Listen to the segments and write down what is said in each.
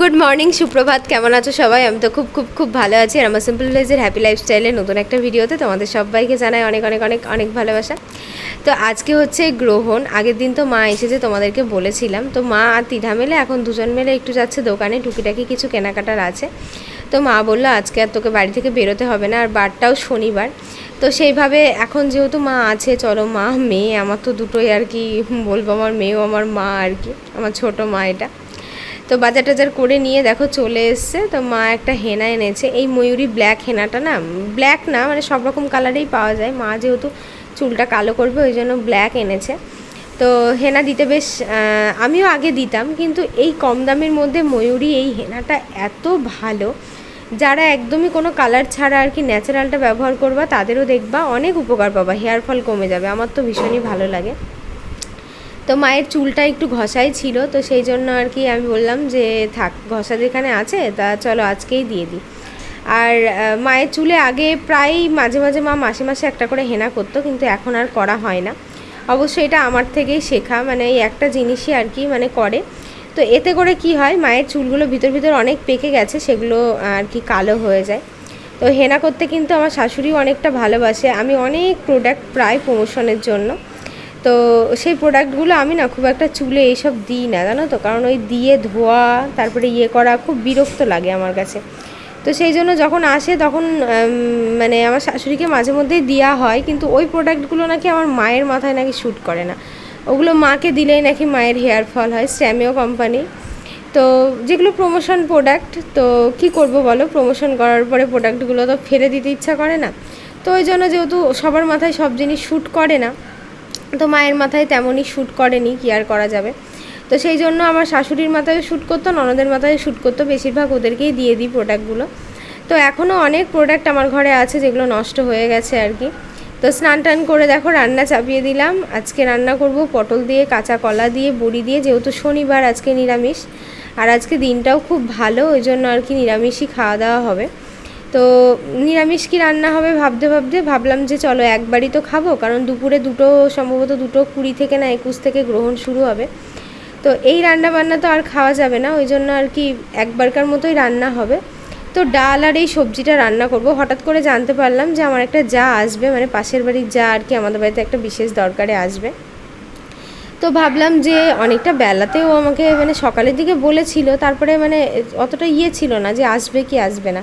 Good morning সুপ্রভাত। কেমন আছো সবাই? আমি তো খুব খুব খুব ভালো আছি। আর আমার সিম্পল ভিলেজের হ্যাপি লাইফস্টাইলে নতুন একটা ভিডিওতে তোমাদের সবাইকে জানাই অনেক অনেক অনেক অনেক ভালোবাসা। তো আজকে হচ্ছে গ্রহণ। আগের দিন তো মা এসেছে তোমাদেরকে বলেছিলাম, তো মা আর তিধা মেলে এখন দুজন মেলে একটু যাচ্ছে দোকানে। টুকিটাকি কিছু কেনাকাটার আছে। তো মা বলল, আজকে আর তোকে বাড়ি থেকে বেরোতে হবে না, আর বারটাও শনিবার। তো সেইভাবে এখন যেহেতু মা আছে, চলো মা, মেয়ে, আমার তো দুটোই আর কি বলব, আমার মেয়েও, আমার মা আর কি, আমার ছোট মা এটা। তো বাজার টাজার করে নিয়ে দেখো চলে এসছে। তো মা একটা হেনা এনেছে। এই ময়ূরী ব্ল্যাক হেনাটা না ব্ল্যাক না মানে সব রকম কালারেই পাওয়া যায়। মা যেহেতু চুলটা কালো করবে, ওই জন্য ব্ল্যাক এনেছে। তো হেনা দিতে বেশ আমিও আগে দিতাম, কিন্তু এই কম দামের মধ্যে ময়ূরী এই হেনাটা এত ভালো। যারা একদমই কোনো কালার ছাড়া আর কি ন্যাচারালটা ব্যবহার করবা, তাদেরও দেখবা অনেক উপকার পাবা। হেয়ার ফল কমে যাবে। আমার তো ভীষণই ভালো লাগে। তো মায়ের চুলটা একটু ঘষাই ছিল, তো সেই জন্য আর কি আমি বললাম যে থাক, ঘষা যেখানে আছে, তা চলো আজকেই দিয়ে দিই। আর মায়ের চুলে আগে প্রায় মাঝে মাঝে মা মাসে মাসে একটা করে হেনা করতো, কিন্তু এখন আর করা হয় না। অবশ্যই এটা আমার থেকেই শেখা মানে এই একটা জিনিসই আর কি মানে করে। তো এতে করে কি হয়, মায়ের চুলগুলো ভিতর ভিতর অনেক পেকে গেছে, সেগুলো আর কি কালো হয়ে যায়। তো হেনা করতে কিন্তু আমার শাশুড়িও অনেকটা ভালোবাসে। আমি অনেক প্রোডাক্ট প্রায় প্রমোশনের জন্য। তো সেই প্রোডাক্টগুলো আমি না খুব একটা চুলে এইসব দিই না, জানো তো? কারণ ওই দিয়ে ধোয়া, তারপরে ইয়ে করা খুব বিরক্ত লাগে আমার কাছে। তো সেই জন্য যখন আসে তখন মানে আমার শাশুড়িকে মাঝে মধ্যেই দেওয়া হয়, কিন্তু ওই প্রোডাক্টগুলো নাকি আমার মায়ের মাথায় নাকি শ্যুট করে না। ওগুলো মাকে দিলেই নাকি মায়ের হেয়ার ফল হয় স্ট্যামিও কোম্পানি তো যেগুলো প্রমোশন প্রোডাক্ট তো কি করব বলো? প্রমোশন করার পরে প্রোডাক্টগুলো তো ফেলে দিতে ইচ্ছা করে না। তো ওই জন্য যেহেতু সবার মাথায় সব জিনিস শ্যুট করে না তো মায়ের মাথায় তেমনই শ্যুট করেনি কি আর করা যাবে। তো সেই জন্য আমার শাশুড়ির মাথায় শ্যুট করতো, ননদের মাথায় শ্যুট করতো, বেশিরভাগ ওদেরকেই দিয়ে দিই প্রোডাক্টগুলো। তো এখনও অনেক প্রোডাক্ট আমার ঘরে আছে যেগুলো নষ্ট হয়ে গেছে আর কি। তো স্নান টান করে দেখো রান্না চাপিয়ে দিলাম। আজকে রান্না করব পটল দিয়ে, কাঁচা কলা দিয়ে, বড়ি দিয়ে, যেহেতু শনিবার আজকে নিরামিষ। আর আজকে দিনটাও খুব ভালো, ওই জন্য আর কি নিরামিষই খাওয়া দাওয়া হবে। তো নিরামিষ কি রান্না হবে ভাবতে ভাবতে ভাবলাম যে চলো একবারই তো খাব, কারণ দুপুরে দুটো, সম্ভবত দুটো কুড়ি থেকে না একুশ থেকে গ্রহণ শুরু হবে। তো এই রান্না বান্না তো আর খাওয়া যাবে না, ওই জন্য আর কি একবারকার মতোই রান্না হবে। তো ডাল আর এই সবজিটা রান্না করব। হঠাৎ করে জানতে পারলাম যে আমার একটা যা আসবে মানে পাশের বাড়ির যা আর কি আমাদের বাড়িতে একটা বিশেষ দরকারে আসবে। তো ভাবলাম যে অনেকটা বেলাতেও আমাকে মানে সকালের দিকে বলেছিল, তারপরে মানে অতটা ইয়ে ছিল না যে আসবে কি আসবে না।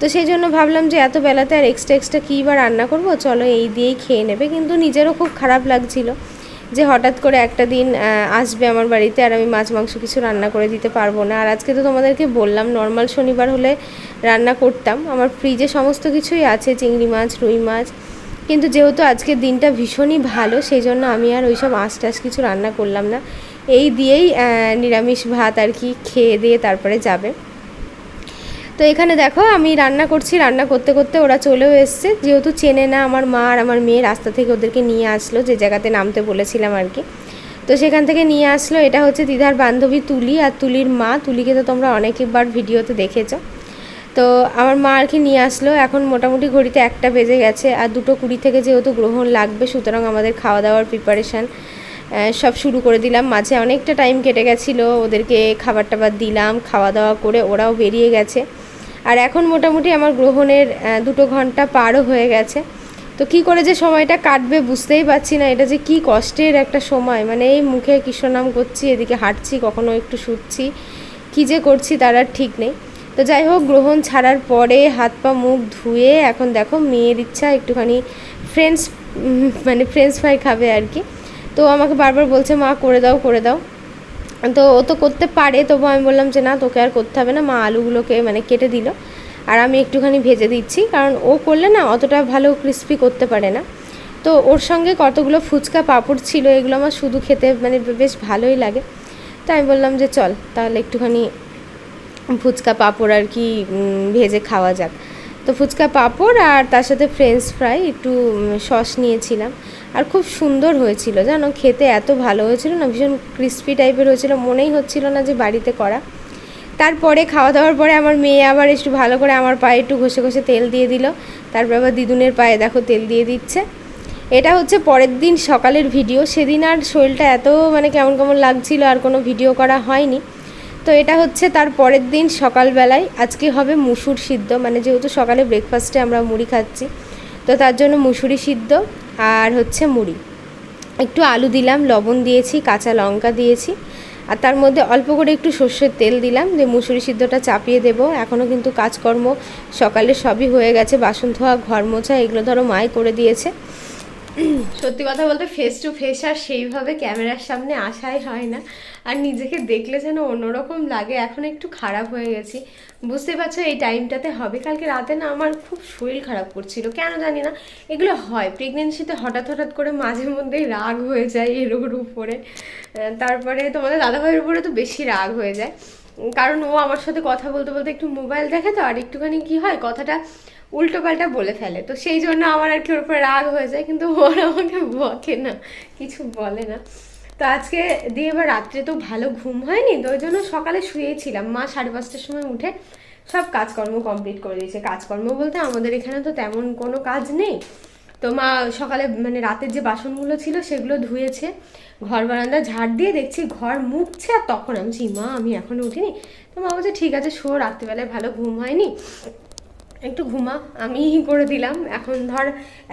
তো সেই জন্য ভাবলাম যে এত বেলাতে আর এক্সট্রা এক্সট্রা কী বা রান্না করব? চলো এই দিয়েই খেয়ে নেবে। কিন্তু নিজেরও খুব খারাপ লাগছিল যে হঠাৎ করে একটা দিন আসবে আমার বাড়িতে আর আমি মাছ, মাংস কিছু রান্না করে দিতে পারব না। আর আজকে তো তোমাদেরকে বললাম নর্মাল শনিবার হলে রান্না করতাম। আমার ফ্রিজে সমস্ত কিছুই আছে, চিংড়ি মাছ, রুই মাছ। কিন্তু যেহেতু আজকের দিনটা ভীষণই ভালো, সেই জন্য আমি আর ওইসব আঁশ টাশ কিছু রান্না করলাম না। এই দিয়েই নিরামিষ ভাত আর কি খেয়ে দিয়ে তারপরে যাবে। তো এখানে দেখো, আমি রান্না করছি, রান্না করতে করতে ওরা চলেও এসছে। যেহেতু চেনে না আমার মা আর আমার মেয়ে রাস্তা থেকে ওদেরকে নিয়ে আসলো, যে জায়গাতে নামতে বলেছিলাম আর কি। তো সেখান থেকে নিয়ে আসলো, এটা হচ্ছে দিদার বান্ধবী তুলি আর তুলির মা। তুলিকে তো তোমরা অনেকবার ভিডিওতে দেখেছ। তো আমার মা আর কি নিয়ে আসলো, এখন মোটামুটি ঘড়িতে একটা বেজে গেছে আর দুটো কুড়ি থেকে যেহেতু গ্রহণ লাগবে, সুতরাং আমাদের খাওয়া দাওয়ার প্রিপারেশান সব শুরু করে দিলাম। মাঝে অনেকটা টাইম কেটে গেছিল, ওদেরকে খাবার টাবার দিলাম খাওয়া দাওয়া করে ওরাও বেরিয়ে গেছে। আর এখন মোটামুটি আমার গ্রহণের দুটো ঘণ্টা পারও হয়ে গেছে। তো কি করে যে সময়টা কাটবে বুঝতেই পারছি না, এটা যে কি কষ্টের একটা সময়। মানে এই মুখে কৃষ্ণনাম করছি, এদিকে হাঁটছি, কখনো একটু শুচ্ছি, কী যে করছি তার আর ঠিক নেই। তো যাই হোক, গ্রহণ ছাড়ার পরে হাত পা মুখ ধুয়ে এখন দেখো মেয়ের ইচ্ছা, একটুখানি ফ্রেঞ্চ মানে ফ্রেঞ্চ ফ্রাই খাবে আর কি। তো আমাকে বারবার বলছে, মা, করে দাও করে দাও। তো ও তো করতে পারে তবু আমি বললাম যে না, তোকে আর করতে হবে না, মা আলুগুলোকে মানে কেটে দিল। আর আমি একটুখানি ভেজে দিচ্ছি, কারণ ও করলে না অতটা ভালো ক্রিস্পি করতে পারে না। তো ওর সঙ্গে কতগুলো ফুচকা পাঁপড় ছিল, এগুলো আমার শুধু খেতে মানে বেশ ভালোই লাগে। তো আমি বললাম যে চল, তাহলে একটুখানি ফুচকা পাঁপড় আর কি ভেজে খাওয়া যাক। তো ফুচকা পাঁপড় আর তার সাথে ফ্রেঞ্চ ফ্রাই একটু সস নিয়েছিলাম। আর খুব সুন্দর হয়েছিল। জানো, খেতে এত ভালো হয়েছিল না, ভীষণ ক্রিস্পি টাইপের হয়েছিল, মনেই হচ্ছিল না যে বাড়িতে করা। তারপরে খাওয়া দাওয়ার পরে আমার মেয়ে আবার একটু ভালো করে আমার পায়ে একটু ঘষে ঘষে তেল দিয়ে দিল। তারপর আবার দিদুনের পায়ে দেখো তেল দিয়ে দিচ্ছে। এটা হচ্ছে পরের দিন সকালের ভিডিও সেদিন আর শরীরটা এত মানে কেমন কেমন লাগছিল, আর কোনো ভিডিও করা হয়নি। তো এটা হচ্ছে তার পরের দিন সকালবেলায়। আজকে হবে মুসুর সিদ্ধ মানে যেহেতু সকালে ব্রেকফাস্টে আমরা মুড়ি খাচ্ছি, তো তার জন্য মুসুরি সিদ্ধ। আর হচ্ছে মুড়ি। একটু আলু দিলাম, লবণ দিয়েছি, কাঁচা লঙ্কা দিয়েছি, আর তার মধ্যে অল্প করে একটু সর্ষের তেল দিলাম যে মুসুরি সিদ্ধটা চাপিয়ে দেব। এখনও কিন্তু কাজকর্ম সকালে সবই হয়ে গেছে, বাসন ধোয়া, ঘর মোছা, এগুলো ধরো মায় করে দিয়েছে। সত্যি কথা বলতে ফেস টু ফেস আর সেইভাবে ক্যামেরার সামনে আসাই হয় না। আর নিজেকে দেখলে যেন অন্যরকম লাগে, এখন একটু খারাপ হয়ে গেছি। বুঝতে পারছ, এই টাইমটাতে হবে। কালকে রাতে না আমার খুব শরীর খারাপ করছিল, কেন জানি না। এগুলো হয় প্রেগনেন্সিতে হঠাৎ হঠাৎ করে মাঝে মধ্যেই রাগ হয়ে যায় এর ওর উপরে। তারপরে তোমাদের দাদাভাইয়ের উপরে তো বেশি রাগ হয়ে যায়। কারণ ও আমার সাথে কথা বলতে বলতে একটু মোবাইল দেখে তো, আর একটুখানি কি হয়, কথাটা উল্টো পাল্টা বলে ফেলে। তো সেই জন্য আমার আর কি ওর উপরে রাগ হয়ে যায়, কিন্তু ওর আমাকে বকে না, কিছু বলে না। তো আজকে দিয়ে এবার রাত্রে তো ভালো ঘুম হয়নি, তো ওই জন্য সকালে শুয়েছিলাম। মা সাড়ে পাঁচটার সময় উঠে সব কাজকর্ম কমপ্লিট করে দিয়েছে। কাজকর্ম বলতে আমাদের এখানে তো তেমন কোনো কাজ নেই। তো মা সকালে মানে রাতের যে বাসনগুলো ছিল সেগুলো ধুয়েছে, ঘর বারান্দা ঝাড় দিয়ে দেখছি ঘর মুখছে আর তখন আমি মা, আমি এখনও উঠিনি। তো মা বলছে, ঠিক আছে, শো, রাত্রিবেলায় ভালো ঘুম হয়নি। একটু ঘুমা আমি করে দিলাম। এখন ধর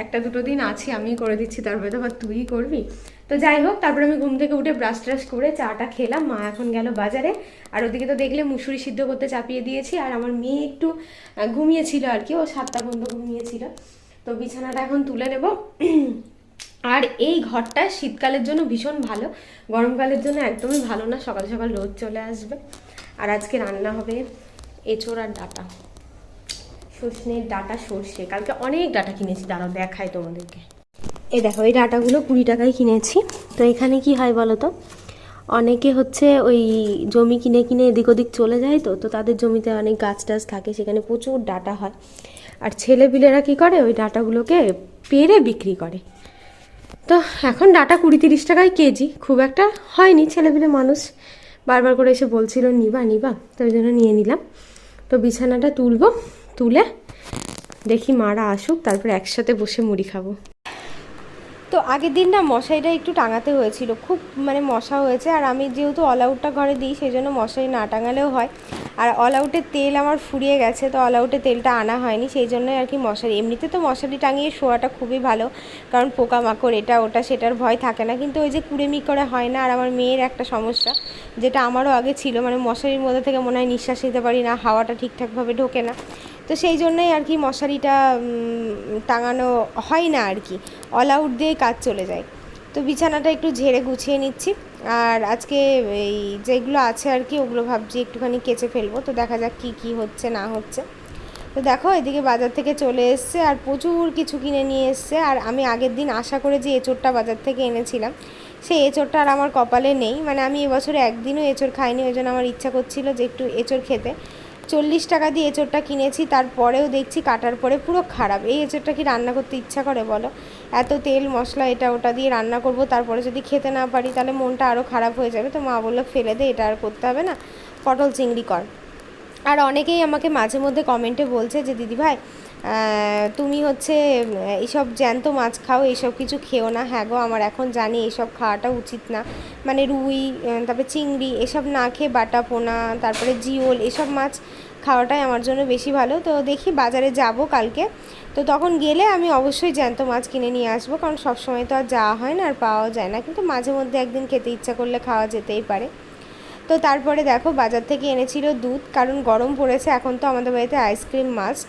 একটা দুটো দিন আছি আমি করে দিচ্ছি। তারপরে তো আবার তুই করবি। তো যাই হোক, তারপরে আমি ঘুম থেকে উঠে ব্রাশ ট্রাশ করে চাটা খেলাম। মা এখন গেল বাজারে। আর ওদিকে তো দেখলে মুসুরি সিদ্ধ করতে চাপিয়ে দিয়েছি। আর আমার মেয়ে একটু ঘুমিয়েছিল আর কি। ও সাতটা পর্যন্ত ঘুমিয়েছিল। তো বিছানাটা এখন তুলে নেব। আর এই ঘরটা শীতকালের জন্য ভীষণ ভালো। গরমকালের জন্য একদমই ভালো না। সকাল সকাল রোদ চলে আসবে। আর আজকে রান্না হবে এঁচোড় আর ডাটা। সর্ষের ডাটা সর্ষে। কালকে অনেক ডাটা কিনেছি, দাঁড়াও দেখাই তোমাদেরকে। এই দেখো, এই ডাটাগুলো কুড়ি টাকায় কিনেছি। তো এখানে কি হয় বলো তো? অনেকে হচ্ছে ওই জমি কিনে কিনে এদিক ওদিক চলে যায় তো তো তাদের জমিতে অনেক গাছ টাছ থাকে, সেখানে প্রচুর ডাটা হয়। আর ছেলেপিলেরা কি করে? ওই ডাটাগুলোকে পেরে বিক্রি করে। তো এখন ডাটা কুড়ি তিরিশ টাকায় কেজি। খুব একটা হয়নি, ছেলেপিলে মানুষ। বারবার করে এসে বলছিল, নিবা নিবা। তো ওই জন্য নিয়ে নিলাম। তো বিছানাটা তুলবো। তুলে দেখি মারা আসুক, তারপর একসাথে বসে মুড়ি খাব। তো আগের দিন না মশারিটা একটু টাঙাতে হয়েছিল, খুব মানে মশা হয়েছে, আর আমি যেহেতু অল আউটটা ঘরে দিই সেই জন্য মশারি না টাঙালেও হয়। আর অল আউটের তেল আমার ফুরিয়ে গেছে, তো অল আউটের তেলটা আনা হয়নি, সেই জন্যই আর কি মশারি। এমনিতে তো মশারি টাঙিয়ে শোয়াটা খুবই ভালো, কারণ পোকামাকড় এটা ওটা সেটার ভয় থাকে না, কিন্তু ওই যে কুড়েমি করে হয় না, আর আমার মেয়ের একটা সমস্যা, যেটা আমারও আগে ছিল মানে মশারির মধ্যে থেকে মনে হয় নিঃশ্বাস নিতে পারি না, হাওয়াটা ঠিকঠাকভাবে ঢোকে না। তো সেই জন্যই আর কি মশারিটা টাঙানো হয় না আর কি। অল আউট দিয়ে কাজ চলে যায়। তো বিছানাটা একটু ঝেড়ে গুছিয়ে নিচ্ছি। আর আজকে এই যেগুলো আছে আর কি, ওগুলো ভাবছি একটুখানি কেচে ফেলব। তো দেখা যাক কি কি হচ্ছে, না হচ্ছে। তো দেখো, এদিকে বাজার থেকে চলে এসছে আর প্রচুর কিছু কিনে নিয়ে এসছে। আর আমি আগের দিন আশা করে যে এঁচোড়টা বাজার থেকে এনেছিলাম, সেই এঁচোড়টা আর আমার কপালে নেই। মানে আমি এবছরে একদিনও এঁচোড় খাইনি, ওই জন্য আমার ইচ্ছা করছিল যে একটু এঁচোড় খেতে। চল্লিশ টাকা দিয়ে এঁচোড়টা কিনেছি, তারপরেও দেখছি কাটার পরে পুরো খারাপ। এই এঁচোড়টা কি রান্না করতে ইচ্ছা করে বলো? এত তেল, মশলা, এটা ওটা দিয়ে রান্না করব, তারপরে যদি খেতে না পারি তাহলে মনটা আরও খারাপ হয়ে যাবে। তো মা বলল, ফেলে দে, এটা আর করতে হবে না। পটল চিংড়ি কর। আর অনেকেই আমাকে মাঝে মধ্যে কমেন্টে বলছে যে দিদিভাই তুমি হচ্ছে এইসব জ্যান্ত মাছ খাও এইসব কিছু খেও না। হ্যাঁ গো, আমার এখন জানি এইসব খাওয়াটা উচিত না। মানে রুই তারপরে চিংড়ি, এসব না খেয়ে বাটা পোনা, তারপরে জিওল, এসব মাছ খাওয়াটাই আমার জন্য বেশি ভালো। তো দেখি বাজারে যাব কালকে। তো তখন গেলে আমি অবশ্যই জ্যান্ত মাছ কিনে নিয়ে আসব, কারণ সবসময় তো আর যাওয়া হয় না আর পাওয়াও যায় না। কিন্তু মাঝে মধ্যে একদিন খেতে ইচ্ছা করলে খাওয়া যেতেই পারে। তো তারপরে দেখো, বাজার থেকে এনেছিল দুধ, কারণ গরম পড়েছে, এখন তো আমাদের বাড়িতে আইসক্রিম মাস্ট।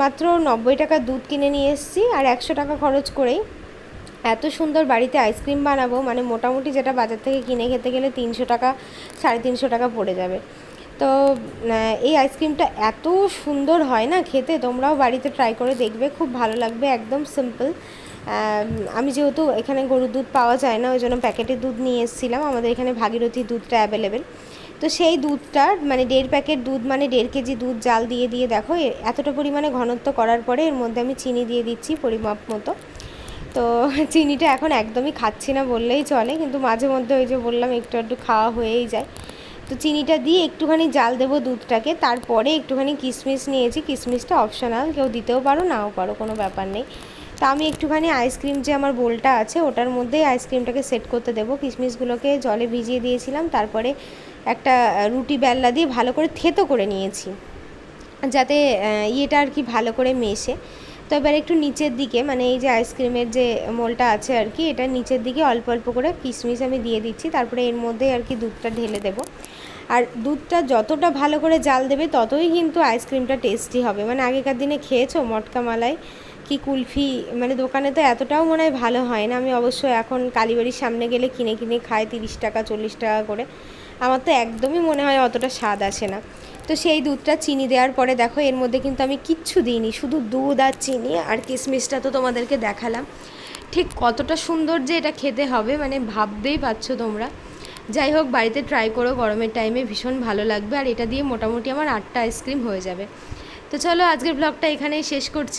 মাত্র নব্বই টাকা দুধ কিনে নিয়ে এসেছি, আর একশো টাকা খরচ করেই। এত সুন্দর বাড়িতে আইসক্রিম বানাবো মানে মোটামুটি যেটা বাজার থেকে কিনে খেতে গেলে তিনশো টাকা, সাড়ে তিনশো টাকা পড়ে যাবে। তো এই আইসক্রিমটা এত সুন্দর হয় না খেতে, তোমরাও বাড়িতে ট্রাই করে দেখবে, খুব ভালো লাগবে, একদম সিম্পল আমি যেহেতু এখানে গরুর দুধ পাওয়া যায় না ওই জন্য প্যাকেটের দুধ নিয়ে এসেছিলাম। আমাদের এখানে ভাগীরথী দুধটা অ্যাভেলেবেল তো সেই দুধটা মানে দেড় প্যাকেট দুধ মানে দেড় কেজি দুধ জাল দিয়ে দিয়ে দেখো এতটা পরিমাণে ঘনত্ব করার পরে এর মধ্যে আমি চিনি দিয়ে দিচ্ছি পরিমাপ মতো। তো চিনিটা এখন একদমই খাচ্ছি না বললেই চলে, কিন্তু মাঝে মধ্যে ওই যে বললাম, একটু একটু খাওয়া হয়েই যায়। তো চিনিটা দিয়ে একটুখানি জাল দেবো দুধটাকে, তারপরে একটুখানি কিশমিশ নিয়েছি। কিশমিশটা অপশনাল কেউ দিতেও পারো, নাও পারো, কোনো ব্যাপার নেই। তা আমি একটুখানি আইসক্রিম যে আমার বোলটা আছে, ওটার মধ্যেই আইসক্রিমটাকে সেট করতে দেবো। কিশমিশগুলোকে জলে ভিজিয়ে দিয়েছিলাম, তারপরে একটা রুটি বেল্লা দিয়ে ভালো করে থেতো করে নিয়েছি। যাতে ইয়েটা আর কি ভালো করে মেশে। তো এবার একটু নিচের দিকে মানে এই যে আইসক্রিমের যে মোলটা আছে আর কি, এটা নিচের দিকে অল্প অল্প করে কিশমিশ আমি দিয়ে দিচ্ছি, তারপরে এর মধ্যে আর কি দুধটা ঢেলে দেবো। আর দুধটা যতটা ভালো করে জাল দেবে, ততই কিন্তু আইসক্রিমটা টেস্টি হবে। মানে আগেকার দিনে খেয়েছো মটকা মালাই কি কুলফি? মানে দোকানে তো এতটাও মনে হয় ভালো হয় না। আমি অবশ্য এখন কালীবাড়ির সামনে গেলে কিনে কিনে খাই তিরিশ টাকা, চল্লিশ টাকা করে। আমার তো একদমই মনে হয় অতটা স্বাদ আসে না। তো সেই দুধটা চিনি দেওয়ার পরে দেখো, এর মধ্যে কিন্তু আমি কিচ্ছু দিইনি। শুধু দুধ আর চিনি আর কিশমিশটা তো তোমাদেরকে দেখালাম। ঠিক কতটা সুন্দর যে এটা খেতে হবে মানে ভাবতেই পারছ তোমরা। যাই হোক, বাড়িতে ট্রাই করো, গরমের টাইমে ভীষণ ভালো লাগবে। আর এটা দিয়ে মোটামুটি আমার আটটা আইসক্রিম হয়ে যাবে। তো চলো, আজকের ব্লগটা এখানেই শেষ করছি।